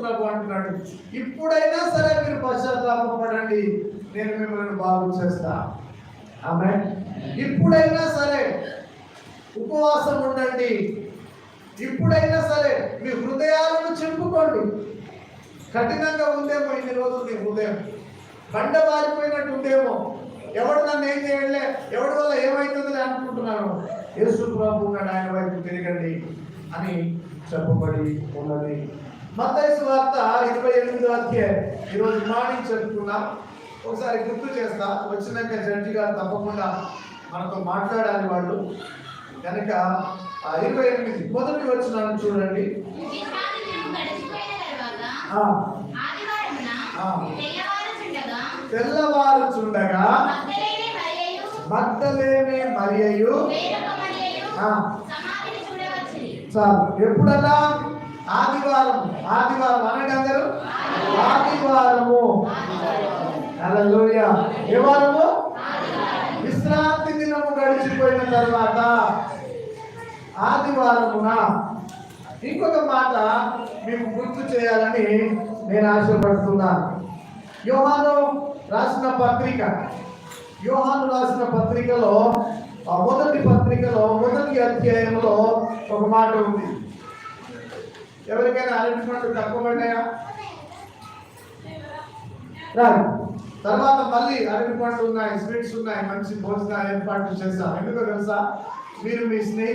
ప్రభు అంటున్నాడు. ఇప్పుడైనా సరే మీరు పశ్చాత్తాపడండి నేను మిమ్మల్ని బాగు చేస్తా. ఆమె ఇప్పుడైనా సరే ఉపవాసం ఉండండి. ఇప్పుడైనా సరే మీ హృదయాలను చింపుకోండి. కఠినంగా ఉందేమో ఇన్ని రోజులు నీ హృదయం. బండ మారిపోయినట్టు ఉందేమో. ఎవడు నన్ను ఏం చేయలే ఎవడి వల్ల ఏమవుతుందని అనుకుంటున్నాను? యేసు ప్రభు ఆయన వైపు తిరగండి అని చెప్పబడి ఉన్నది. మత్తయి వార్త ఇరవై ఎనిమిదో అధ్యాయం. ఈరోజు మార్నింగ్ చెప్పుకున్నాం ఒకసారి గుర్తు చేస్తా. వచ్చినాక జడ్జి గారు తప్పకుండా మనతో మాట్లాడాలి వాళ్ళు. కనుక ఆ ఇరవై ఎనిమిది మొదటి వచ్చినాను చూడండి. ఆ. తెల్లవారుచుండగా. సమాధిని చూడవచ్చిరి. చాలు. ఎప్పుడన్నా ఆదివారం ఆదివారం అనండి అందరూ? ఆదివారము. ఏ వారము? విశ్రాంతి దినము గడిచిపోయిన తర్వాత ఆదివారమున ఇంకొక మాట మీకు గుర్తు చేయాలని నేను ఆశపడుతున్నాను. యోహాను రాసిన పత్రిక. యోహాను రాసిన పత్రికలో మొదటి పత్రికలో మొదటి అధ్యాయంలో ఒక మాట ఉంది. ఎవరికైనా అరటి పండ్లు తక్కువ పడ్డాయా? రాదు తర్వాత మళ్ళీ అరటి పండ్లు ఉన్నాయి స్వీట్స్ ఉన్నాయి మంచి భోజనాలు ఏర్పాట్లు చేస్తాం ఎందుకో తెలుసా? మీరు మీ స్నేహితులు